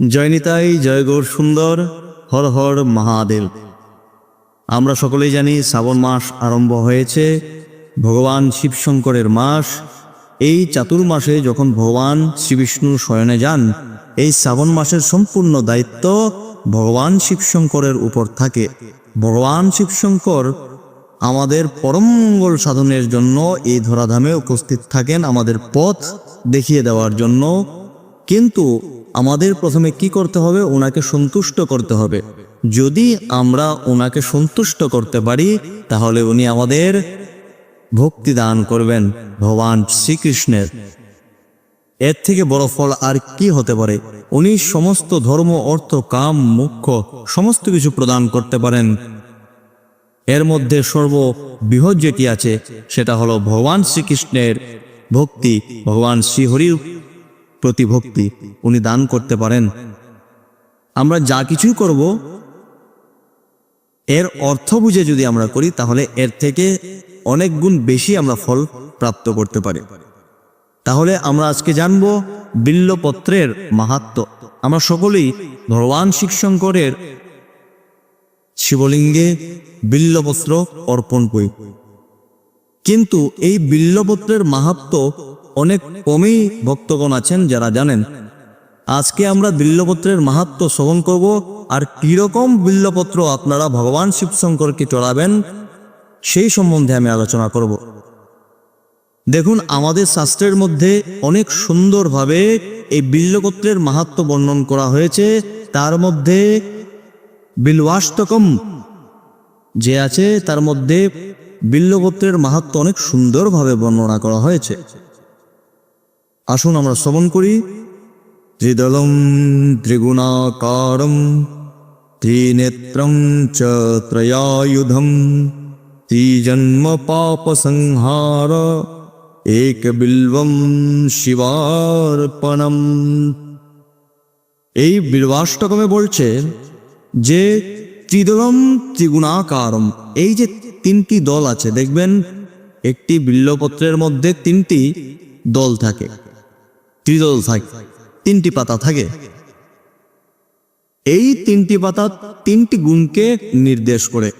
জয়নিতাই জয়গৌর সুন্দর, হর হর মহাদেব। আমরা সকলেই জানি শ্রাবণ মাস আরম্ভ হয়েছে, ভগবান শিবশঙ্করের মাস। এই চাতুর্মাসে যখন ভগবান শ্রীবিষ্ণু শয়নে যান, এই শ্রাবণ মাসের সম্পূর্ণ দায়িত্ব ভগবান শিবশঙ্করের উপর থাকে। ভগবান শিবশঙ্কর আমাদের পরম মঙ্গল সাধনের জন্য এই ধরাধামে উপস্থিত থাকেন, আমাদের পথ দেখিয়ে দেওয়ার জন্য। কিন্তু আমাদের প্রথমে কি করতে হবে? ওনাকে সন্তুষ্ট করতে হবে। যদি আমরা ওনাকে সন্তুষ্ট করতে পারি, তাহলে উনি আমাদের ভক্তি দান করবেন ভগবান শ্রীকৃষ্ণের। এর থেকে বড় ফল আর কি হতে পারে? উনি সমস্ত ধর্ম, অর্থ, কাম, মুখ্য সমস্ত কিছু প্রদান করতে পারেন। এর মধ্যে সর্ব বৃহৎ যেটি আছে, সেটা হলো ভগবান শ্রীকৃষ্ণের ভক্তি, ভগবান শ্রীহরির প্রতি ভক্তি উনি দান করতে পারেন। আমরা যা কিছুই করব, এর অর্থ বুঝে যদি আমরা করি, তাহলে এর থেকে অনেক গুণ বেশি আমরা ফল প্রাপ্ত করতে পারি। তাহলে আমরা আজকে জানব বিল্লপত্রের মাহাত্ম। আমরা সকলেই ভগবান শিবশঙ্করের শিবলিঙ্গে বিল্লপত্র অর্পণ করি। কিন্তু এই বিল্লপত্রের মাহাত্ম অনেক কমই ভক্তগণ আছেন যারা জানেন। আজকে আমরা বিল্লপত্রের মাহাত্ম শ্রবণ করব আর কীরকম বিল্লপত্র আপনারা ভগবান শিবশঙ্করকে চড়াবেন সেই সম্বন্ধে আমি আলোচনা করব। দেখুন, আমাদের শাস্ত্রের মধ্যে অনেক সুন্দরভাবে এই বিল্লপত্রের মাহাত্ম বর্ণন করা হয়েছে। তার মধ্যে বিলওয়াষ্টকম যে আছে, তার মধ্যে বিল্লপত্রের মাহাত্ম অনেক সুন্দরভাবে বর্ণনা করা হয়েছে। আসুন আমরা শ্রবণ করি। ত্রিদলম ত্রিগুণাকারম ত্রিনেত্রম চ ত্রয়ায়ুধম ত্রিজন্ম পাপ সংহার এক বিল্বম শিবার্পণম। এই বিলবাষ্টকমে বলছে যে ত্রিদলম ত্রিগুণাকারম, এই যে তিনটি দল আছে, দেখবেন একটি বিল্লপত্রের মধ্যে তিনটি দল থাকে। ত্রিদল থাকে, তিনটি পাতা থাকে। এই তিনটি পাতা তিনটি গুণকে নির্দেশ করে,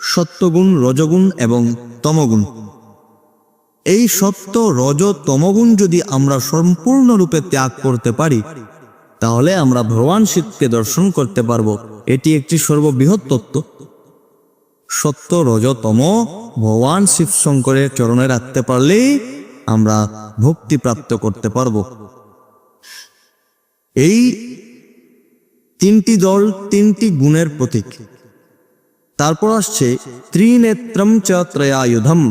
সত্যগুণ, রজগুণ এবং তমগুণ। এই সত্য, রজ, তমগুণ যদি আমরা সম্পূর্ণরূপে ত্যাগ করতে পারি, তাহলে আমরা ভগবান শিবকে দর্শন করতে পারব। এটি একটি সর্ববৃহৎ তত্ত্ব। সত্য রজতম ভগবান শিব শঙ্করের চরণে রাখতে পারলেই আমরা ভক্তি প্রাপ্ত করতে পারব। এই তিনটি দল তিনটি গুণের প্রতীক। তারপর আসছে ত্রিনেত্রম চ ত্রয়ায়ুধম।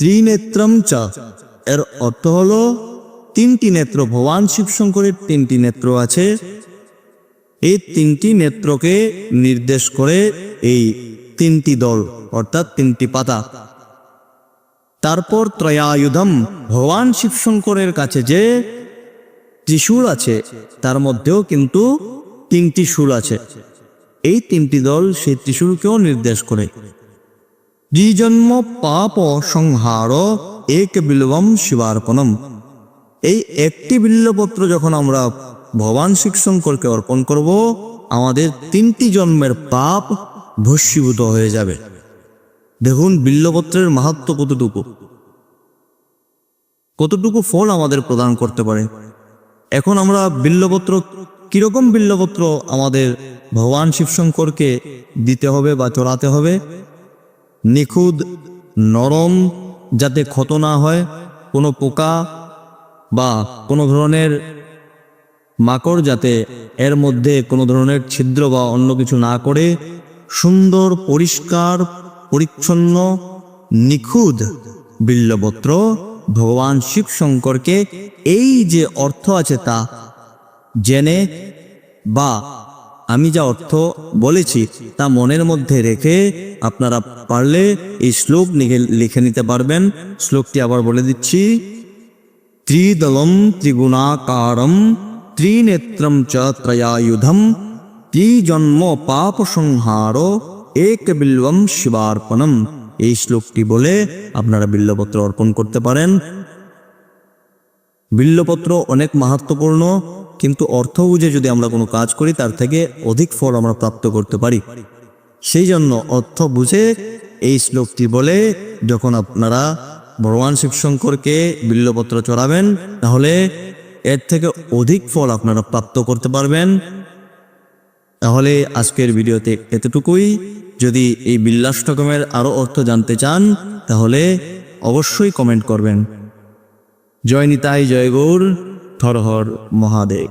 ত্রিনেত্রম চ, এর অর্থ হল তিনটি নেত্র, ভগবান শিবশঙ্করের তিনটি নেত্র আছে। এই তিনটি নেত্রকে নির্দেশ করে এই তিনটি দল, অর্থাৎ তিনটি পাতা। তারপর ত্রয়ায়ুধম ভগবান শিবশঙ্করের কাছে যে ত্রিশূল আছে, তার মধ্যেও কিন্তু তিনটি শূল আছে। এই তিনটি দল সেই ত্রিশূলকেও নির্দেশ করে। দ্বিজন্ম পাপ সংহার এক বিল্বম শিবার্পণম। এই একটি বিল্লপত্র যখন আমরা ভগবান শিবশঙ্করকে অর্পণ করব, আমাদের তিনটি জন্মের পাপ ভস্মীভূত হয়ে যাবে। দেখুন, বিল্লপত্রের মাহাত্ম কতটুকু? কতটুকু ফল আমাদের প্রদান করতে পারে? এখন আমরা বিল্লপত্র, কীরকম বিল্লপত্র আমাদের ভগবান শিবশঙ্করকে দিতে হবে বা চড়াতে হবে? নিখুঁত, নরম, যাতে ক্ষত না হয়, কোনো পোকা বা কোনো ধরনের মাকড় যাতে এর মধ্যে কোনো ধরনের ছিদ্র বা অন্য কিছু না করে, সুন্দর, পরিষ্কার পরিচ্ছন্ন, নিখুঁত বিল্লপত্র ভগবান শিব শঙ্করকে এই যে অর্থ আছে তা জেনে বা আমি যা অর্থ বলেছি তা মনের মধ্যে রেখে আপনারা পারলে এই শ্লোক লিখে নিতে পারবেন। শ্লোকটি আবার বলে দিচ্ছি, ত্রিদলম ত্রিগুণাকারম ত্রিনেত্রম চ ত্রয়ায়ুধম ত্রিজন্ম পাপ সংহার এক বিল্বম শিবার্পণম। এই শ্লোকটি বলে আপনারা বিল্লপত্র অর্পণ করতে পারেন। বিল্লপত্র অনেক মাহাত্মপূর্ণ কিন্তু অর্থ বুঝে যদি আমরা কোনো কাজ করি, তার থেকে অধিক ফল আমরা প্রাপ্ত করতে পারি। সেই জন্য অর্থ বুঝে এই শ্লোকটি বলে, যখন আপনারা ভগবান শিবশঙ্করকে বিল্লপত্র চড়াবেন, তাহলে এর থেকে অধিক ফল আপনারা প্রাপ্ত করতে পারবেন। তাহলে আজকের ভিডিওতে এতটুকুই। যদি এই বিল্লাষ্টকমের আরও অর্থ জানতে চান, তাহলে অবশ্যই কমেন্ট করবেন। জয় নিতাই, জয় গৌর মহাদেব।